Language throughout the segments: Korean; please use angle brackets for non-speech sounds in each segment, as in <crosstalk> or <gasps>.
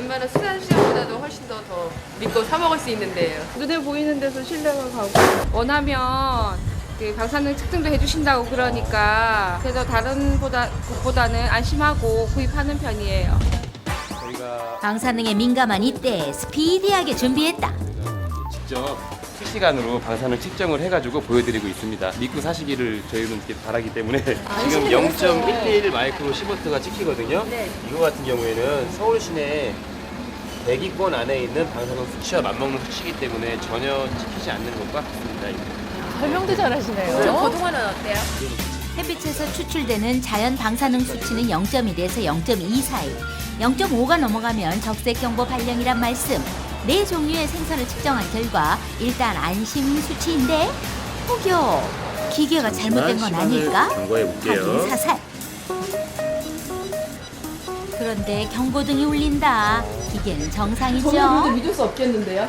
웬만한 수산 시장보다도 훨씬 더, 더 믿고 사 먹을 수 있는 데예요. 눈에 보이는 데서 신뢰가 가고 원하면 그 방사능 측정도 해주신다고 그러니까 그래서 다른 보다 곳보다는 안심하고 구입하는 편이에요. 저희가 방사능에 민감한 이때 스피디하게 준비했다. 직접 실시간으로 방사능 측정을 해가지고 보여드리고 있습니다. 믿고 사시기를 저희는 이렇게 바라기 때문에 지금 0.1대1 마이크로 시버트가 찍히거든요. 이거 같은 경우에는 서울 시내 대기권 안에 있는 방사능 수치와 맞먹는 수치이기 때문에 전혀 찍히지 않는 것과 같습니다. 설명도 잘하시네요. 저 고등어는 어때요? 햇빛에서 추출되는 자연 방사능 수치는 0.1에서 0.2 사이. 0.5가 넘어가면 적색 경보 발령이란 말씀. 네 종류의 생선을 측정한 결과 일단 안심 수치인데 혹여 기계가 잘못된 건 아닐까? 확인 사살. 그런데 경고등이 울린다. 기계는 정상이죠. 믿을 수 없겠는데요?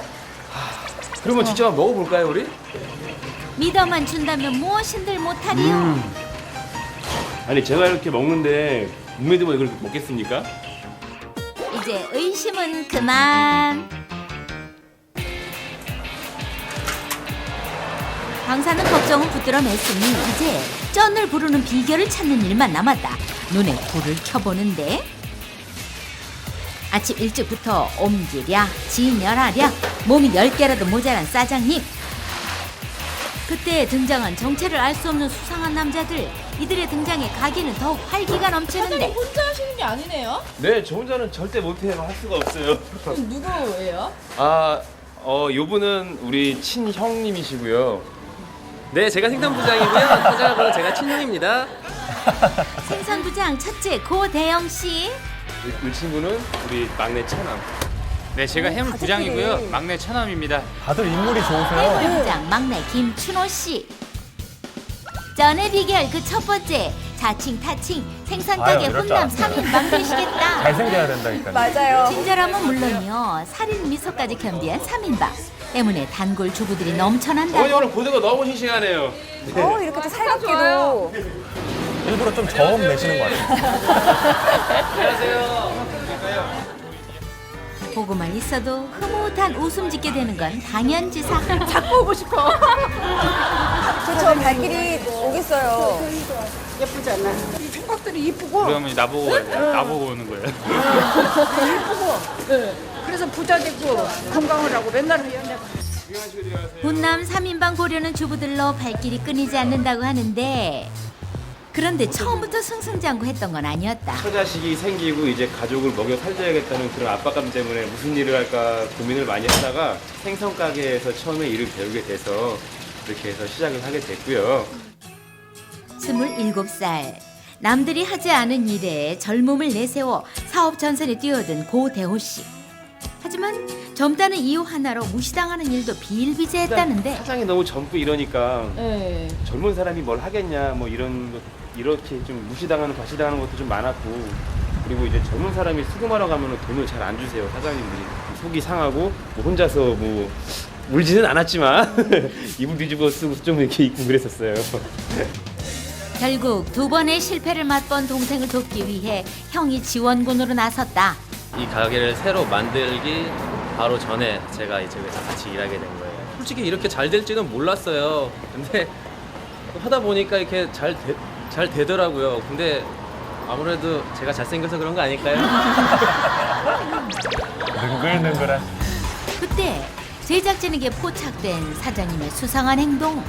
그러면 직접 한번 먹어볼까요, 우리? 믿어만 준다면 무엇인들 못하리요. 음. 아니 제가 이렇게 먹는데 못 믿으면 이걸 먹겠습니까? 이제 의심은 그만. 방사능 걱정은 붙들어냈으니 이제 쩐을 부르는 비결을 찾는 일만 남았다. 눈에 불을 켜보는데 아침 일찍부터 옮기랴 진열하랴 몸이 열 개라도 모자란 사장님. 그때 등장한 정체를 알 수 없는 수상한 남자들. 이들의 등장에 가게는 더욱 활기가 넘치는데 혼자 하시는 게 아니네요? 네, 저 혼자는 절대 못해요. 할 수가 없어요. 누구예요? 아, 어, 요분은 우리 친형님이시고요. 네, 제가 생산부장이고요. 사장하고는 제가 친형입니다. 생선부장 첫째 고대영 씨. 이, 이 친구는 우리 막내 차남. 네, 제가 해물 부장이고요. 막내 차남입니다. 다들 인물이 좋으세요. 해물부장 막내 김춘호 씨. 전의 비결 그 첫 번째 자칭 타칭 생선 아유, 가게 이럴 줄 혼남 알았어요. 3인방 되시겠다. <laughs> 잘생겨야 된다니까요. 맞아요. 친절함은 물론이요 살인 미소까지 겸비한 3인방 때문에 단골 주부들이 넘쳐난다. 어머니 오늘 고등어 너무 싱싱하네요. 어, 이렇게 또 살갑게도. 일부러 좀 저음 내시는 것 같아요. 보고만 있어도 흐뭇한 웃음 짓게 되는 건 당연지사. 자꾸 오고 싶어. <laughs> 그렇죠. 발길이 오겠어요. 예쁘지 않나? 이 총각들이 이쁘고 우리 어머니 나보고 나보고 오는 거예요. 네. 그래서 부자 되고 건강을 하고 맨날 해요 내가. 훈남 3인방 보려는 주부들로 발길이 끊이지 않는다고 하는데 그런데 처음부터 승승장구 했던 건 아니었다. 처자식이 생기고 이제 가족을 먹여 살려야겠다는 그런 압박감 때문에 무슨 일을 할까 고민을 많이 하다가 생선 가게에서 처음에 일을 배우게 돼서 이렇게 해서 시작을 하게 됐고요. 27살 남들이 하지 않은 일에 젊음을 내세워 사업 전선에 뛰어든 고대호 씨. 하지만 젊다는 이유 하나로 무시당하는 일도 비일비재했다는데 사장이 너무 젊고 이러니까 네. 젊은 사람이 뭘 하겠냐 뭐 이런 것 이렇게 좀 무시당하는 과시당하는 것도 좀 많았고 그리고 이제 젊은 사람이 수금하러 가면 돈을 잘 안 주세요 사장님들이 속이 상하고 뭐 혼자서 뭐 울지는 않았지만 <laughs> 이불 뒤집어 쓰고 좀 이렇게 입고 그랬었어요. 결국 두 번의 실패를 맛본 동생을 돕기 위해 형이 지원군으로 나섰다. 이 가게를 새로 만들기 바로 전에 제가 이제 여기서 같이 일하게 된 거예요. 솔직히 이렇게 잘 될지는 몰랐어요. 근데 하다 보니까 이렇게 잘, 되, 잘 되더라고요. 근데 아무래도 제가 잘생겨서 그런 거 아닐까요? <laughs> 능글능글한. 그때 제작진에게 포착된 사장님의 수상한 행동.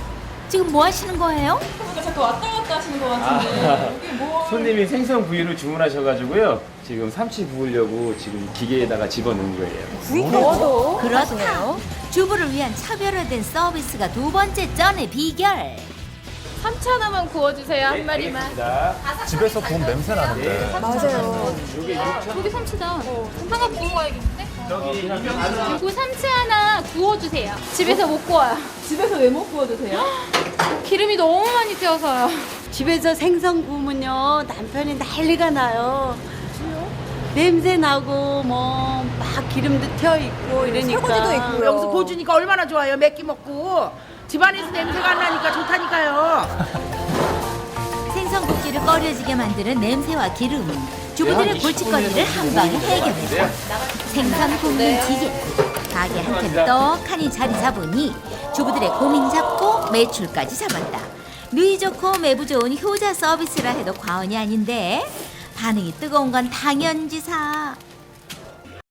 지금 뭐 하시는 거예요? 그러니까 자꾸 왔다 갔다 하시는 것 같은데 이게 뭐? 손님이 생선 구이를 주문하셔가지고요. 지금 삼치 구우려고 지금 기계에다가 집어넣은 거예요. 구이 구워도. 그렇다. 주부를 위한 차별화된 서비스가 두 번째 쩐의 비결. 삼치 하나만 구워주세요 한 마리만. 알겠습니다. 집에서 본 냄새 나는데. 맞아요. 여기 6천 여기 삼치다. 하나 구운 가야겠는데? 저기 그리고 삼치 하나 구워주세요. 집에서 못 구워요. 집에서 왜 못 구워 드세요? <gasps> 기름이 너무 많이 튀어서요. 집에서 생선 구우면요 남편이 난리가 나요. 냄새 나고 뭐 막 기름도 튀어 있고 이러니까. 설거지도 있고요. 여기서 구워주니까 얼마나 좋아요. 몇 끼 먹고 집안에서 냄새가 안 나니까 좋다니까요. 생선 굽기를 꺼려지게 만드는 냄새와 기름. 주부들의 골칫거리를 한 방에 해결했다. 생선 굽는 기계. 가게 한틈 떡하니 자리 잡으니 주부들의 고민 잡고 매출까지 잡았다. 누이 좋고 매부 좋은 효자 서비스라 해도 과언이 아닌데 반응이 뜨거운 건 당연지사.